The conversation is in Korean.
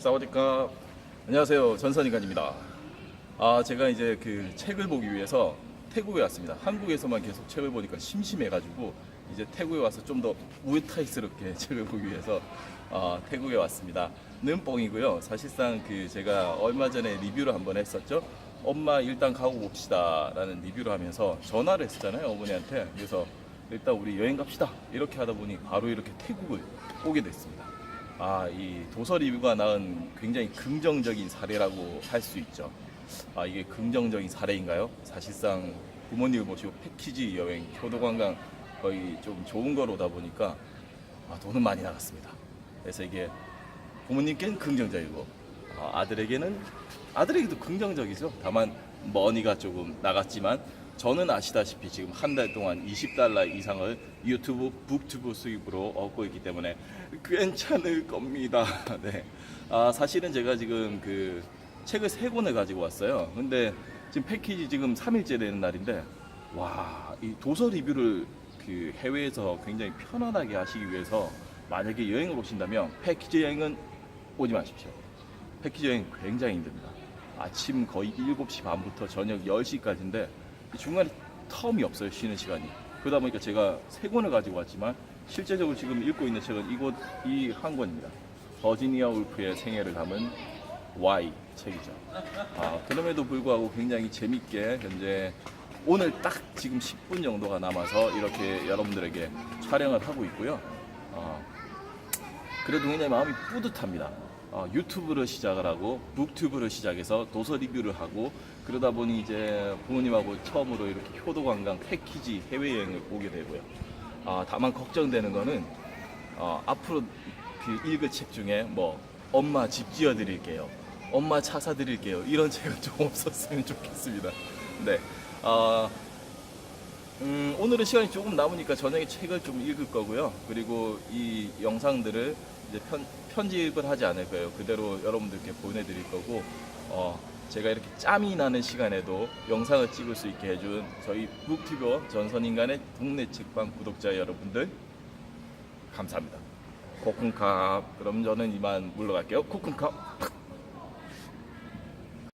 사와디카. 안녕하세요. 전선인간입니다. 아 제가 이제 그 책을 보기 위해서 태국에 왔습니다. 한국에서만 계속 책을 보니까 심심해 가지고 이제 태국에 와서 좀더 무에타이스럽게 책을 보기 위해서 아, 태국에 왔습니다. 는 뻥이고요. 사실상 그 제가 얼마 전에 리뷰를 한번 했었죠. 엄마 일단 가고 봅시다 라는 리뷰를 하면서 전화를 했었잖아요 어머니한테. 그래서 일단 우리 여행 갑시다. 이렇게 하다 보니 바로 이렇게 태국을 오게 됐습니다 아, 이 도서 리뷰가 낳은 굉장히 긍정적인 사례라고 할 수 있죠. 아, 이게 긍정적인 사례인가요? 사실상 부모님을 모시고 패키지 여행, 효도 관광 거의 좀 좋은 걸 오다 보니까 아, 돈은 많이 나갔습니다. 그래서 이게 부모님께는 긍정적이고 아, 아들에게는 아들에게도 긍정적이죠. 다만 머니가 조금 나갔지만 저는 아시다시피 지금 한 달 동안 20달러 이상을 유튜브 북튜브 수입으로 얻고 있기 때문에 괜찮을 겁니다. 네. 아, 사실은 제가 지금 그 책을 세 권을 가지고 왔어요. 근데 지금 패키지 지금 3일째 되는 날인데 와, 이 도서 리뷰를 그 해외에서 굉장히 편안하게 하시기 위해서 만약에 여행을 오신다면 패키지 여행은 오지 마십시오. 패키지 여행 굉장히 힘듭니다. 아침 거의 7시 반부터 저녁 10시까지인데 중간에 텀이 없어요 쉬는 시간이. 그러다 보니까 제가 세 권을 가지고 왔지만 실제적으로 지금 읽고 있는 책은 이곳 이 한 권입니다. 버지니아 울프의 생애를 담은 Y 책이죠. 아, 그럼에도 불구하고 굉장히 재밌게 현재 오늘 딱 지금 10분 정도가 남아서 이렇게 여러분들에게 촬영을 하고 있고요. 아, 그래도 굉장히 마음이 뿌듯합니다. 어, 유튜브를 시작을 하고 북튜브를 시작해서 도서 리뷰를 하고 그러다 보니 이제 부모님하고 처음으로 이렇게 효도 관광 패키지 해외 여행을 오게 되고요. 아, 다만 걱정되는 거는 어, 앞으로 그 읽을 책 중에 뭐 엄마 집 지어 드릴게요. 엄마 차 사 드릴게요. 이런 책은 좀 없었으면 좋겠습니다. 네. 어, 음, 오늘은 시간이 조금 남으니까 저녁에 책을 좀 읽을 거고요. 그리고 이 영상들을 이제 편, 편집을 하지 않을 거예요. 그대로 여러분들께 보내드릴 거고, 어, 제가 이렇게 짬이 나는 시간에도 영상을 찍을 수 있게 해준 저희 북튜버 전선인간의 동네 책방 구독자 여러분들, 감사합니다. 코쿤캅. 그럼 저는 이만 물러갈게요. 코쿤캅.